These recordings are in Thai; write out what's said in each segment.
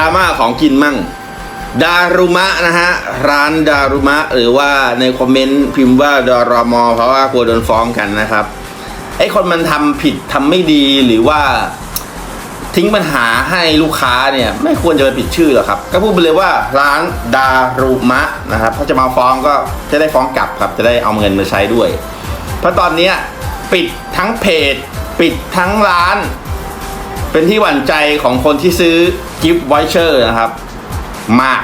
ราม่าของกินมั่ง ดารุมะนะฮะ ร้านดารุมะ หรือว่าในคอมเมนต์พิมพ์ว่าดรมเพราะว่ากลัวโดนฟ้องกันนะครับ ไอ้คนมันทำผิดทำไม่ดีหรือว่าทิ้งปัญหาให้ลูกค้าเนี่ย ไม่ควรจะไปปิดชื่อหรอกครับ ก็พูดไปเลยว่าร้านดารุมะนะครับถ้าจะมาฟ้องก็จะได้ฟ้องกลับครับ จะได้เอาเงินมาใช้ด้วย เพราะตอนนี้ปิดทั้งเพจ ปิดทั้งร้าน เป็นที่หวั่นใจของคนที่ซื้อกิฟต์ไวเชอร์นะครับ มาก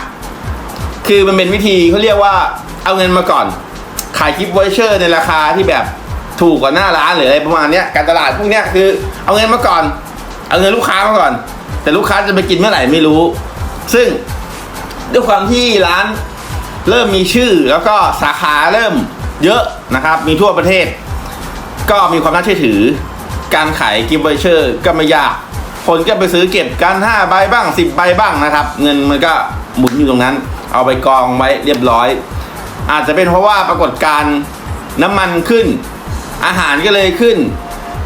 คือมันเป็นวิธีเขาเรียกว่าเอาเงินมาก่อน ขายกิฟต์ไวเชอร์ในราคาที่แบบถูกกว่าหน้าร้านหรืออะไรประมาณนี้การตลาดพวกนี้คือเอาเงินมาก่อน เอาเงินลูกค้ามาก่อน แต่ลูกค้าจะไปกินเมื่อไหร่ไม่รู้ ซึ่งด้วยความที่ร้านเริ่มมีชื่อแล้วก็สาขาเริ่มเยอะนะครับ มีทั่วประเทศ ก็มีความน่าเชื่อถือ การขายกิฟต์ไวเชอร์ก็ไม่ยาก คนก็ไปซื้อเก็บกัน5ใบบ้าง 10ใบบ้างนะครับ เงินมันก็หมุนอยู่ตรงนั้น เอาไปกองไว้เรียบร้อย อาจจะเป็นเพราะว่าปรากฏการน้ำมันขึ้น อาหารก็เลยขึ้น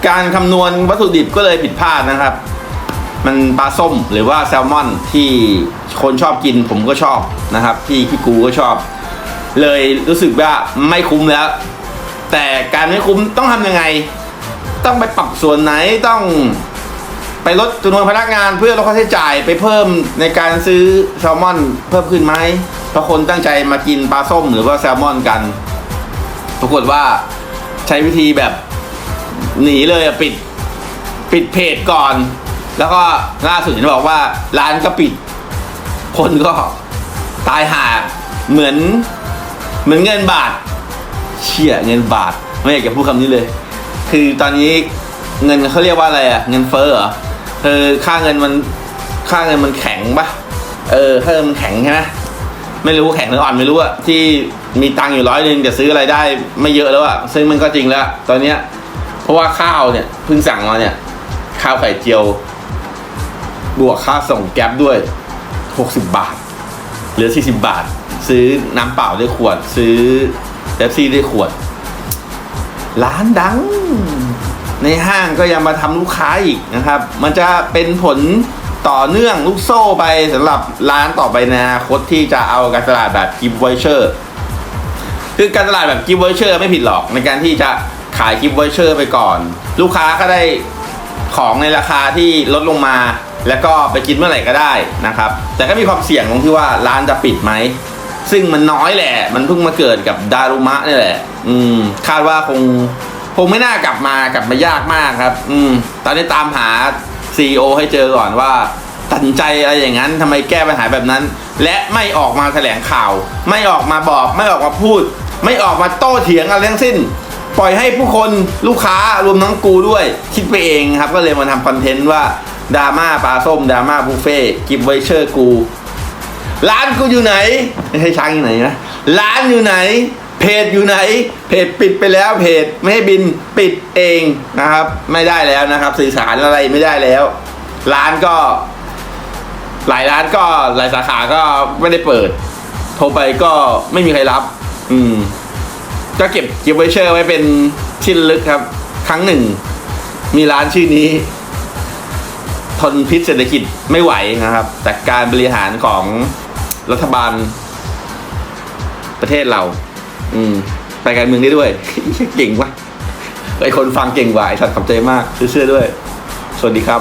การคำนวณวัตถุดิบก็เลยผิดพลาดนะครับ มันปลาส้มหรือว่าแซลมอนที่คนชอบกินผมก็ชอบนะครับพี่พี่กูก็ชอบ เลยรู้สึกว่าไม่คุ้มแล้ว แต่การไม่คุ้มต้องทำยังไง ต้องไปปรับส่วนไหนต้อง ไปลดจำนวนพนักงานเพื่อลดค่าใช้จ่ายไปเพิ่มในการซื้อแซลมอนเพิ่มขึ้นไหมเพราะคนตั้งใจมากินปลาส้มหรือว่าแซลมอนกัน ปรากฏว่าใช้วิธีแบบหนีเลยอะปิดปิดเพจก่อน แล้วก็ล่าสุดเห็นบอกว่าร้านก็ปิด คนก็ตายห่าเหมือนเหมือนเงินบาท เชี่ยเงินบาท ไม่อยากจะพูดคำนี้เลย คือตอนนี้เงินเขาเรียกว่าอะไรอะเงินเฟ้อเหรอ เออค่าเงินมันค่าเงินมันแข็งปะเออค่าเงินมันแข็งใช่ไหมไม่รู้แข็งหรืออ่อนไม่รู้อะที่มีตังค์อยู่ร้อยหนึ่งแต่ซื้ออะไรได้ไม่เยอะแล้วอะซึ่งมันก็จริงแล้ว ตอนเนี้ย เพราะว่าข้าวเนี่ยเพิ่งสั่งมาเนี่ย ข้าวไข่เจียว บวกค่าส่งแก๊ปด้วย60บาทเหลือ40บาท ซื้อน้ำเปล่าได้ขวด ซื้อเบปซี่ได้ขวด ร้านดัง ในห้างก็ยังมาทำลูกค้าอีกนะครับ มันจะเป็นผลต่อเนื่องลูกโซ่ไปสำหรับร้านต่อไปในอนาคตที่จะเอาการตลาดแบบกิฟต์ไวเชอร์คือการตลาดแบบกิฟต์วอเชอร์ไม่ผิดหรอกในการที่จะขายกิฟต์วอเชอร์ไปก่อน ลูกค้าก็ได้ของในราคาที่ลดลงมา แล้วก็ไปกินเมื่อไหร่ก็ได้นะครับ แต่ก็มีความเสี่ยงตรงที่ว่าร้านจะปิดไหมซึ่งมันน้อยแหละ มันเพิ่งมาเกิดกับดารุมะนี่แหละ อืม คาดว่าคง งไม่น่ากลับมากลับมายากมากครับ อืม ตอนนี้ตามหา CEO ให้เจอก่อนว่าตัดใจอะไรอย่างนั้นทำไมแก้ปัญหาแบบนั้น และไม่ออกมาแถลงข่าว ไม่ออกมาบอก ไม่ออกมาพูด ไม่ออกมาโต้เถียงอะไรทั้งสิ้น ปล่อยให้ผู้คนลูกค้ารวมทั้งกูด้วย คิดไปเองครับ ก็เลยมาทำคอนเทนต์ว่าดราม่าปลาส้มดราม่าบุฟเฟ่กิฟไวเชอร์กู ร้านกูอยู่ไหน ไม่ใช่ช้างอยู่ไหนนะร้านอยู่ไหน เพจอยู่ไหน เพจปิดไปแล้วเพจไม่ให้บินปิดเองนะครับ ไม่ได้แล้วนะครับ สื่อสารอะไรไม่ได้แล้ว ร้านก็ หลายร้านก็หลายสาขาก็ไม่ได้เปิด โทรไปก็ไม่มีใครรับ อืม ก็เก็บเก็บไวเชอร์ไว้เป็นชิ้นลึกครับ ครั้งหนึ่ง มีร้านชื่อนี้ ทนพิษเศรษฐกิจไม่ไหวนะครับ จากการบริหารของรัฐบาลประเทศเรา อืมไปการเมืองได้ด้วย เก่งวะไอคนฟังเก่งกว่าไอสัตว์ขอบใจมากซื้อเสื้อด้วย สวัสดีครับ